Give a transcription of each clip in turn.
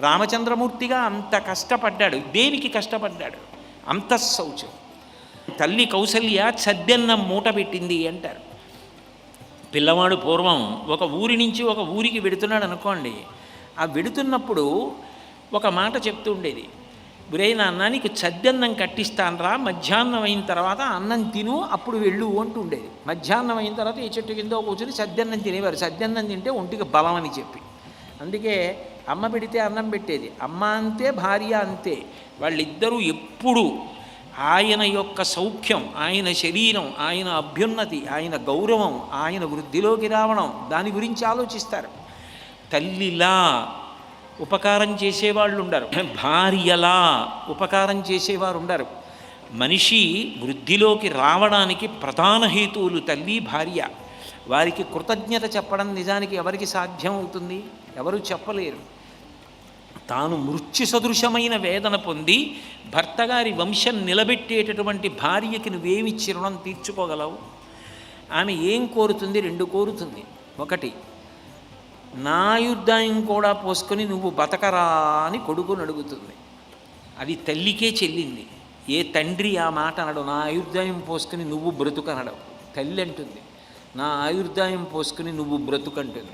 రామచంద్రమూర్తిగా అంత కష్టపడ్డాడు. దేనికి కష్టపడ్డాడు? అంత శౌచం. తల్లి కౌసల్య చద్దెన్నం మూట పెట్టింది అంటారు. పిల్లవాడు పూర్వం ఒక ఊరి నుంచి ఒక ఊరికి వెడుతున్నాడు అనుకోండి. ఆ వెడుతున్నప్పుడు ఒక మాట చెప్తూ ఉండేది. గురైన నాన్న నీకు చద్దన్నం కట్టిస్తానరా. మధ్యాహ్నం అయిన తర్వాత అన్నం తిను అప్పుడు వెళ్ళు అంటూ ఉండేది. మధ్యాహ్నం అయిన తర్వాత ఈ చెట్టు కింద కూర్చొని సద్దన్నం తినేవారు. సద్దన్నం తింటే ఒంటికి బలం అని చెప్పి. అందుకే అమ్మ పెడితే అన్నం పెట్టేది. అమ్మ అంతే భార్య అంతే. వాళ్ళిద్దరూ ఎప్పుడు ఆయన యొక్క సౌఖ్యం ఆయన శరీరం ఆయన అభ్యున్నతి ఆయన గౌరవం ఆయన వృద్ధిలోకి రావడం దాని గురించి ఆలోచిస్తారు. తల్లిలా ఉపకారం చేసేవాళ్ళు ఉండరు భార్యలా ఉపకారం చేసేవారు ఉండరు మనిషి వృద్ధిలోకి రావడానికి ప్రధాన హేతువులు తల్లి భార్య. వారికి కృతజ్ఞత చెప్పడం నిజానికి ఎవరికి సాధ్యం అవుతుంది? ఎవరు చెప్పలేరు. తాను మృత్యు సదృశమైన వేదన పొంది భర్తగారి వంశం నిలబెట్టేటటువంటి భార్యకి నువ్వేమిచ్చి రుణం తీర్చుకోగలవు? ఆమె ఏం కోరుతుంది? రెండు కోరుతుంది. ఒకటి నా ఆయుర్దాయం కూడా పోసుకొని నువ్వు బతకరా అని కొడుకుని అడుగుతుంది. అది తల్లికే చెల్లింది. ఏ తండ్రి ఆ మాట అనడు. నా ఆయుర్దాయం పోసుకుని నువ్వు బ్రతుకనడం తల్లి అంటుంది. నా ఆయుర్దాయం పోసుకుని నువ్వు బ్రతుకంటుంది.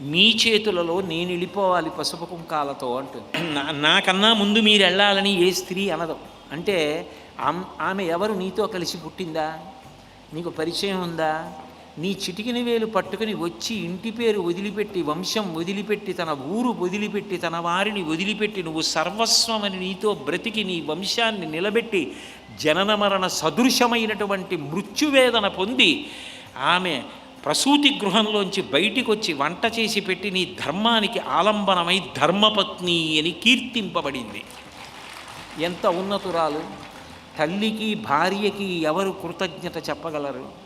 మీ చేతులలో నేను వెళ్ళిపోవాలి పసుపు కుంకాలతో అంటుంది. నా- నాకన్నా ముందు మీరు వెళ్ళాలని ఏ స్త్రీ అనదు. అంటే ఆమె ఎవరు నీతో కలిసి పుట్టిందా? నీకు పరిచయం ఉందా? నీ చిటికిన వేలు పట్టుకుని వచ్చి ఇంటి పేరు వదిలిపెట్టి వంశం వదిలిపెట్టి తన ఊరు వదిలిపెట్టి తన వారిని వదిలిపెట్టి నువ్వు సర్వస్వమని నీతో బ్రతికి నీ వంశాన్ని నిలబెట్టి జనన మరణ సదృశమైనటువంటి మృత్యువేదన పొంది ఆమె ప్రసూతి గృహంలోంచి బయటికి వచ్చి వంట చేసి పెట్టి నీ ధర్మానికి ఆలంబనమై ధర్మపత్ని అని కీర్తింపబడింది. ఎంత ఉన్నతురాలు? తల్లికి భార్యకి ఎవరు కృతజ్ఞత చెప్పగలరు?